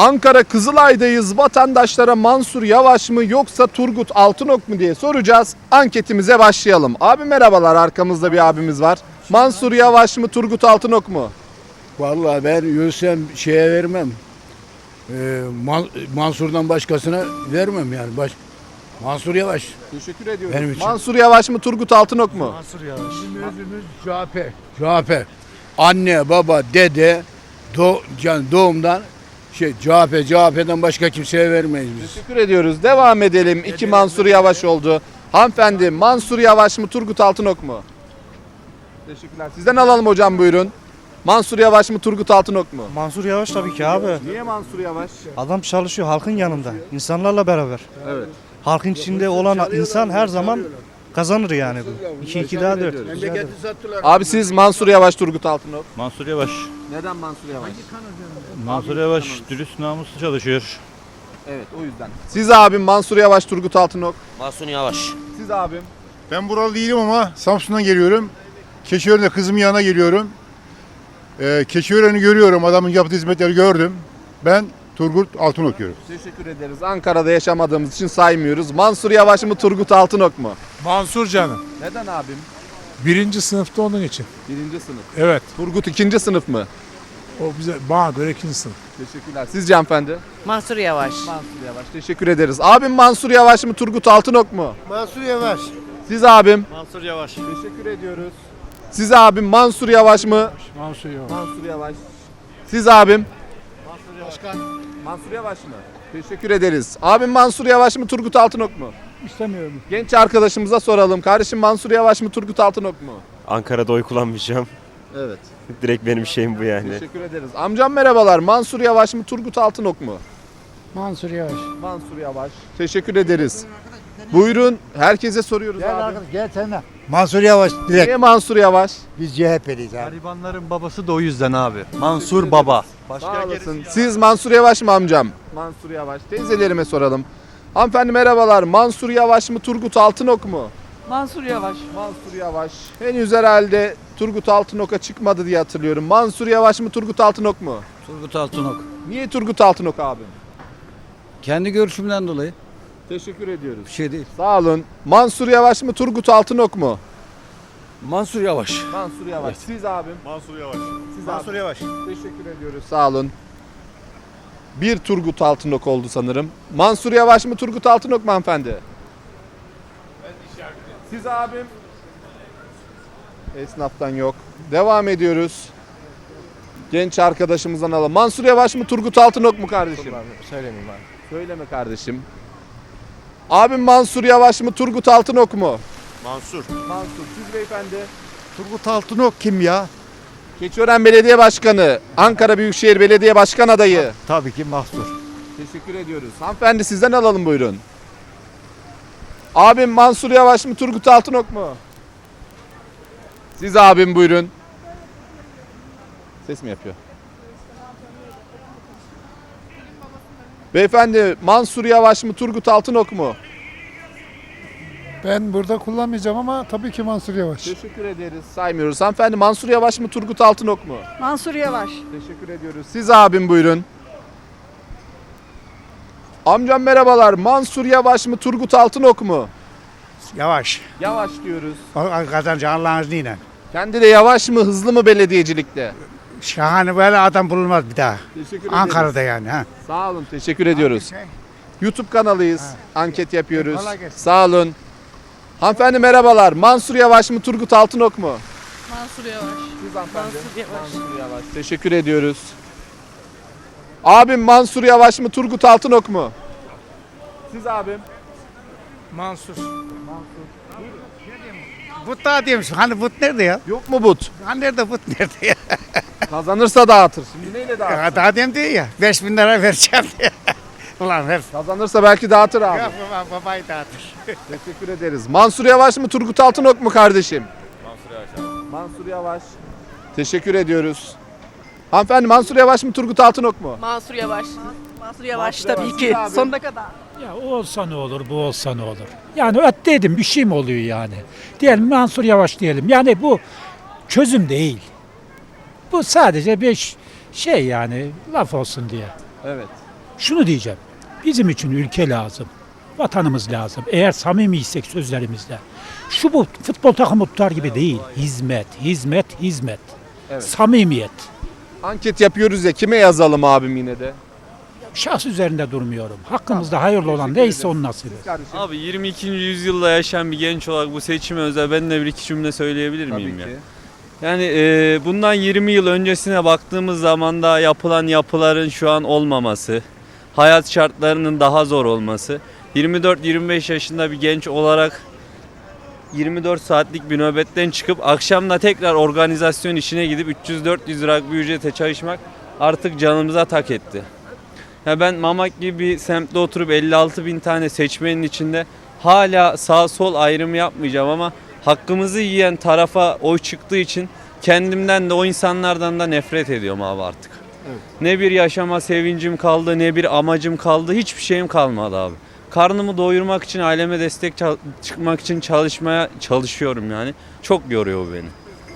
Ankara Kızılay'dayız. Vatandaşlara Mansur Yavaş mı yoksa Turgut Altınok mu diye soracağız. Anketimize başlayalım. Abi merhabalar arkamızda bir abimiz var. Mansur Yavaş mı Turgut Altınok mu? Vallahi ben yürüsem şeye vermem. Ee, Man- Mansur'dan başkasına vermem yani. Baş Mansur Yavaş. Teşekkür ediyorum. Benim için. Mansur Yavaş mı Turgut Altınok mu? Bizim özümüz CHP. CHP. Anne, baba, dede do can doğumdan şey CHP, CHP'den başka kimseye vermeyiz biz. Teşekkür ediyoruz. Devam edelim. İki Mansur Yavaş oldu. Hanımefendi Mansur Yavaş mı Turgut Altınok mu? Teşekkürler. Sizden alalım hocam buyurun. Mansur Yavaş mı Turgut Altınok mu? Mansur Yavaş tabii ki abi. Niye Mansur Yavaş? Adam çalışıyor halkın yanında. insanlarla beraber. Evet. Halkın içinde olan insan her zaman kazanır yani bu. 2 2 daha 4. Memleketi sattılar. Abi siz Mansur Yavaş Turgut Altınok. Mansur Yavaş. Neden Mansur Yavaş? Mansur Yavaş dürüst namuslu çalışıyor. Evet o yüzden. Siz abim Mansur Yavaş Turgut Altınok. Mahsun Yavaş. Siz abim. Ben buralı değilim ama Samsun'dan geliyorum. Keçiören'de kızımın yanına geliyorum. Ee, Keçiören'i görüyorum. Adamın yaptığı hizmetleri gördüm. Ben Turgut Altın okuyorum. Teşekkür ederiz. Ankara'da yaşamadığımız için saymıyoruz. Mansur Yavaş mı Turgut Altınok mu? Mansur canım. Neden abim? Birinci sınıfta onun için. Birinci sınıf. Evet. Turgut ikinci sınıf mı? O bize bana göre ikinci sınıf. Teşekkürler. Sizce hanımefendi? Mansur Yavaş. Mansur Yavaş. Teşekkür ederiz. Abim Mansur Yavaş mı Turgut Altınok mu? Mansur Yavaş. Siz abim. Mansur Yavaş. Teşekkür ediyoruz. Siz abim Mansur Yavaş mı? Mansur Yavaş. Mansur Yavaş. Siz abim? Başkan. Mansur Yavaş mı? Teşekkür ederiz. Abim Mansur Yavaş mı Turgut Altınok mu? İstemiyorum. Genç arkadaşımıza soralım. Kardeşim Mansur Yavaş mı Turgut Altınok mu? Ankara'da oy kullanmayacağım. Evet. Direkt benim şeyim bu yani. Teşekkür ederiz. Amcam merhabalar. Mansur Yavaş mı Turgut Altınok mu? Mansur Yavaş. Mansur Yavaş. Teşekkür ederiz. Buyurun. Herkese soruyoruz abi. gel sen de. Mansur Yavaş direkt. Niye Mansur Yavaş? Biz CHP'liyiz abi. Garibanların babası da o yüzden abi. Mansur Baba. Sağ olasın. Siz Mansur Yavaş mı amcam? Mansur Yavaş. Teyzelerime soralım. Hanımefendi merhabalar. Mansur Yavaş mı Turgut Altınok mu? Mansur Yavaş. Mansur Yavaş. Henüz herhalde Turgut Altınok'a çıkmadı diye hatırlıyorum. Mansur Yavaş mı Turgut Altınok mu? Turgut Altınok. Niye Turgut Altınok abi? Kendi görüşümden dolayı Teşekkür ediyoruz. bir şey değil. Sağ olun. Mansur Yavaş mı Turgut Altınok mu? Mansur Yavaş. Mansur Yavaş. Siz abim. Mansur Yavaş. Siz Mansur abi. Yavaş. Teşekkür ediyoruz. Sağ olun. Bir Turgut Altınok oldu sanırım. Mansur Yavaş mı Turgut Altınok mu hanımefendi? Siz abim. Esnaftan yok. Devam ediyoruz. Genç arkadaşımızdan alalım. Mansur Yavaş mı Turgut Altınok mu kardeşim? Söylemeyeyim abi. Söyleme kardeşim. Abim Mansur Yavaş mı Turgut Altınok mu? Mansur. Mansur. Siz beyefendi. Turgut Altınok kim ya? Keçiören Belediye Başkanı, Ankara Büyükşehir Belediye Başkan adayı. Tabii ki Mahsur. Teşekkür ediyoruz. Hanımefendi sizden alalım buyurun. Abim Mansur Yavaş mı Turgut Altınok mu? Siz abim buyurun. Ses mi yapıyor? Beyefendi Mansur Yavaş mı Turgut Altınok mu? Ben burada kullanmayacağım ama tabii ki Mansur Yavaş. Teşekkür ederiz. Saymıyoruz. Hanımefendi Mansur Yavaş mı Turgut Altınok mu? Mansur Yavaş. Teşekkür ediyoruz. Siz abim buyurun. Amcam merhabalar. Mansur Yavaş mı Turgut Altınok mu? Yavaş. Yavaş diyoruz. Kazancı Allah'ın izniyle. Kendi de yavaş mı hızlı mı belediyecilikte? Şahane böyle adam bulunmaz bir daha. Teşekkür ederiz. Ankara'da yani. Ha. Sağ olun. Teşekkür ediyoruz. YouTube kanalıyız. Anket yapıyoruz. Kolay gelsin. Sağ olun. Hanımefendi merhabalar. Mansur Yavaş mı Turgut Altınok mu? Mansur Yavaş. Siz hanımefendi. Mansur Yavaş. Mansur Yavaş. Teşekkür ediyoruz. Abim Mansur Yavaş mı Turgut Altınok mu? Siz abim. Mansur. But daha diyormuş. Hani but nerede ya? Yok mu but? Hani nerede but nerede ya? Kazanırsa dağıtır. Şimdi neyle dağıtır? ya daha diyeyim diyor ya. 5 bin lira vereceğim diye. Ulan ver. Kazanırsa belki dağıtır abi. Yok baba, babayı dağıtır. Teşekkür ederiz. Mansur Yavaş mı Turgut Altınok mu kardeşim? Mansur Yavaş Mansur Yavaş. Teşekkür ediyoruz. Hanımefendi Mansur Yavaş mı Turgut Altınok mu? Mansur Yavaş. Mansur Yavaş Mansur tabii Yavaş. ki. Abi. Sonuna kadar. Ya o olsa ne olur, bu olsa ne olur. Yani ötteydim bir şey mi oluyor yani? Diyelim Mansur Yavaş diyelim. Yani bu çözüm değil. Bu sadece bir şey yani laf olsun diye. Evet. Şunu diyeceğim. Bizim için ülke lazım. Vatanımız lazım. Eğer samimiysek sözlerimizde. Şu bu futbol takımı tutar gibi değil. Hizmet, hizmet, hizmet. Samimiyet. Anket yapıyoruz ya kime yazalım abim yine de? Şahs üzerinde durmuyorum. Hakkımızda hayırlı olan neyse onun nasibi. Abi 22. yüzyılda yaşayan bir genç olarak bu seçime özel ben de bir iki cümle söyleyebilir miyim ya? Yani e, bundan 20 yıl öncesine baktığımız zaman da yapılan yapıların şu an olmaması, hayat şartlarının daha zor olması, 24-25 yaşında bir genç olarak 24 saatlik bir nöbetten çıkıp akşam da tekrar organizasyon işine gidip 300-400 lira bir ücrete çalışmak artık canımıza tak etti. Ya ben Mamak gibi bir semtte oturup 56 bin tane seçmenin içinde hala sağ sol ayrımı yapmayacağım ama hakkımızı yiyen tarafa oy çıktığı için kendimden de o insanlardan da nefret ediyorum abi artık. Ne bir yaşama sevincim kaldı ne bir amacım kaldı hiçbir şeyim kalmadı abi. Karnımı doyurmak için aileme destek çıkmak için çalışmaya çalışıyorum yani. Çok yoruyor beni.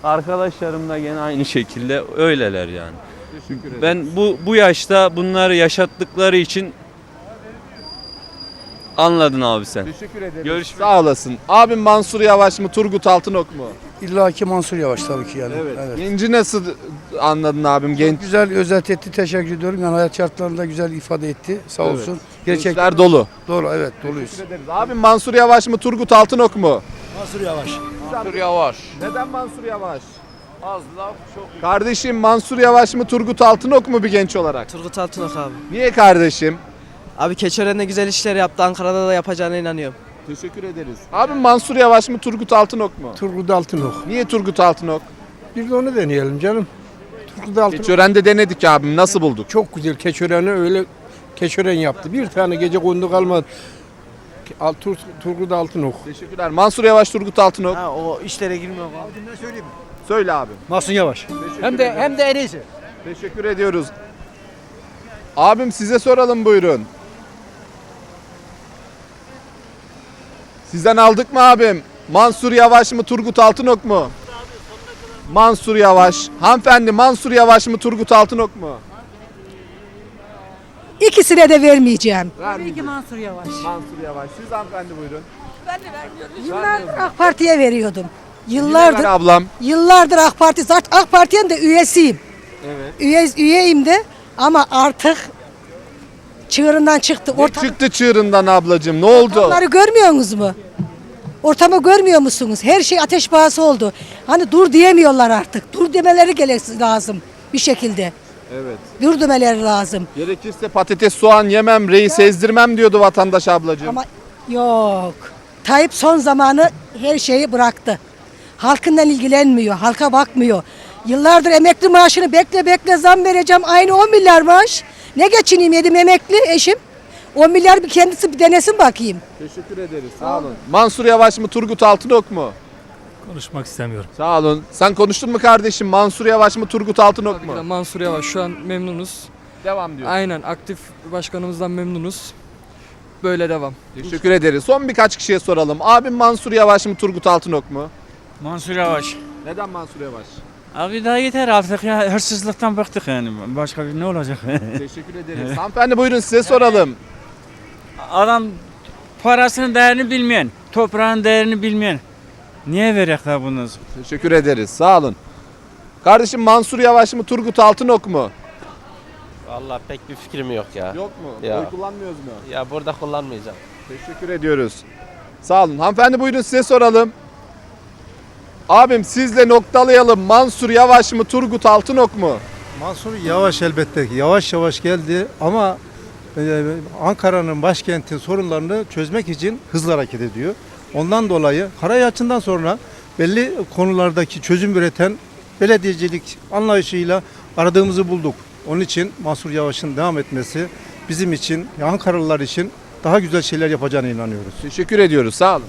Arkadaşlarım da gene aynı şekilde öyleler yani. Ben bu bu yaşta bunları yaşattıkları için anladın abi sen. Teşekkür ederim. Görüşmek Sağ olasın. Abim Mansur Yavaş mı Turgut Altınok mu? İlla ki Mansur Yavaş tabii ki yani. Genci nasıl anladın abim? Genç Güzel özet etti. Teşekkür ediyorum. Yani hayat şartlarını da güzel ifade etti. Sağ Evet. olsun. Gerçekten gençler dolu. doğru evet doluyuz. Abim Mansur Yavaş mı Turgut Altınok mu? Mansur Yavaş. Mansur Yavaş. Neden Mansur Yavaş? Az laf çok. Kardeşim Mansur Yavaş mı Turgut Altınok mu bir genç olarak? Turgut Altınok abi. Niye kardeşim? Abi Keçören'de güzel işler yaptı. Ankara'da da yapacağına inanıyorum. Teşekkür ederiz. Abim Mansur Yavaş mı Turgut Altınok mu? Turgut Altınok. Niye Turgut Altınok? Bir de onu deneyelim canım. Turgut Altınok Keçören'de denedik abim. Nasıl bulduk? çok güzel. Keçören'i öyle keçören yaptı. Bir tane gece kondu kalmadı. Al- Tur- Turgut Altınok. Teşekkürler. Mansur Yavaş Turgut Altınok. Ha o işlere girmiyor abi. Söyle abi. Mansur Yavaş. Hem de hem de en iyisi. Teşekkür ediyoruz. Abim size soralım buyurun. Sizden aldık mı abim? Mansur Yavaş mı Turgut Altınok mu? Mansur Yavaş. Hanımefendi Mansur Yavaş mı Turgut Altınok mu? İkisine de vermeyeceğim. Tabii ki Mansur Yavaş. Mansur Yavaş. Siz hanımefendi buyurun. Yıllardır AK Parti'ye veriyordum. Yıllardır, ablam. yıllardır AK Parti, zaten AK Parti'nin de üyesiyim. Evet. Üye, üyeyim de ama artık çığırından çıktı. Ne Ortam, çıktı çığırından ablacığım? Ne oldu? ortamları görmüyorsunuz mu? Ortamı görmüyor musunuz? Her şey ateş pahası oldu. Hani dur diyemiyorlar artık. Dur demeleri gerek lazım bir şekilde. Evet. Dur demeleri lazım. Gerekirse patates soğan yemem, reis ezdirmem diyordu vatandaş ablacığım. Ama yok. Tayyip son zamanı her şeyi bıraktı. Halkından ilgilenmiyor, halka bakmıyor. Yıllardır emekli maaşını bekle bekle zam vereceğim. Aynı 10 milyar maaş. Ne geçineyim yedim emekli eşim. 10 milyar bir kendisi bir denesin bakayım. Teşekkür ederiz. Sağ olun. Mansur Yavaş mı Turgut Altınok mu? Konuşmak istemiyorum. Sağ olun. Sen konuştun mu kardeşim? Mansur Yavaş mı Turgut Altınok mu? Mansur Yavaş şu an memnunuz. Devam diyor. Aynen aktif başkanımızdan memnunuz. Böyle devam. Teşekkür ederiz. Son birkaç kişiye soralım. Abim Mansur Yavaş mı Turgut Altınok mu? Mansur Yavaş. Neden Mansur Yavaş? Abi daha yeter artık ya hırsızlıktan bıktık yani. Başka bir ne olacak? Teşekkür ederiz. Hanımefendi buyurun size soralım. Adam parasının değerini bilmeyen, toprağın değerini bilmeyen. Niye verecekler bunu? Teşekkür ederiz. Sağ olun. Kardeşim Mansur Yavaş mı Turgut Altınok mu? Vallahi pek bir fikrim yok ya. Yok mu? Ya. Oy kullanmıyoruz mu? Ya burada kullanmayacağım. Teşekkür ediyoruz. Sağ olun. Hanımefendi buyurun size soralım. Abim sizle noktalayalım. Mansur Yavaş mı Turgut Altınok mu? Mansur Yavaş elbette ki yavaş yavaş geldi ama e, Ankara'nın başkentin sorunlarını çözmek için hızlı hareket ediyor. Ondan dolayı Karayalçı'ndan sonra belli konulardaki çözüm üreten belediyecilik anlayışıyla aradığımızı bulduk. Onun için Mansur Yavaş'ın devam etmesi bizim için, Ankaralılar için daha güzel şeyler yapacağına inanıyoruz. Teşekkür ediyoruz. Sağ olun.